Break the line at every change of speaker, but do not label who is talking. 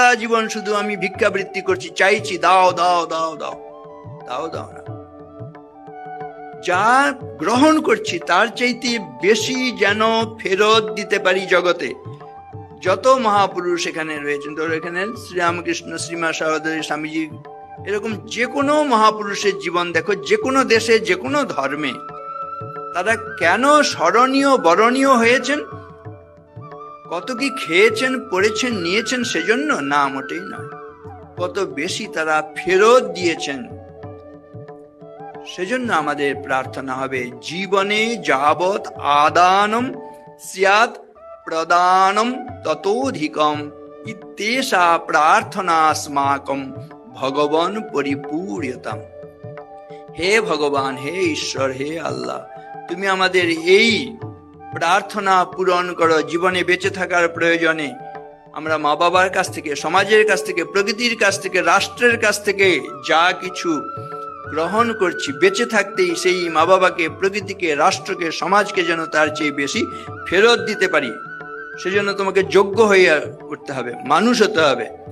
সারা জীবন শুধু আমি ভিক্ষাবৃত্তি করছি, চাইছি, দাও দাও দাও দাও। দাও দাও না। যা গ্রহণ করছি, তার চাইতে বেশি যেন ফেরত দিতে পারি জগতে। যত মহাপুরুষ এখানে রয়েছেন, ধরো এখানে শ্রীরামকৃষ্ণ, শ্রীমা সহোদরী, স্বামীজি, এরকম যে কোনো মহাপুরুষের জীবন দেখো, যে কোনো দেশে, যে কোনো ধর্মে, তারা কেন স্মরণীয়, বরণীয় হয়েছেন? কত কি খেয়েছেন, পড়েছেন, নিয়েছেন সেজন্য? না, মোটেই নয়। কত বেশি তারা ফেরত দিয়েছেন, সেজন্য আমাদের প্রার্থনা হবে, জীবনে যাবৎ আদানম স্যাৎ প্রদানম ততোধিকম ইত্যেষা প্রার্থনা স্মাকম ভগবান পরিপূর্যতাম হে ভগবান, হে ঈশ্বর, হে আল্লাহ, তুমি আমাদের এই প্রার্থনা পূরণ করো, জীবনে বেঁচে থাকার প্রয়োজনে। আমরা মা বাবার কাছ থেকে, সমাজের কাছ থেকে, প্রকৃতির কাছ থেকে, রাষ্ট্রের কাছ থেকে যা কিছু গ্রহণ করছি, বেঁচে থাকতেই সেই মা বাবাকে প্রকৃতিকে, রাষ্ট্রকে, সমাজকে যেন তার চেয়ে বেশি ফেরত দিতে পারি। সেজন্য তোমাকে যোগ্য হয়ে উঠতে হবে, মানুষ হতে হবে।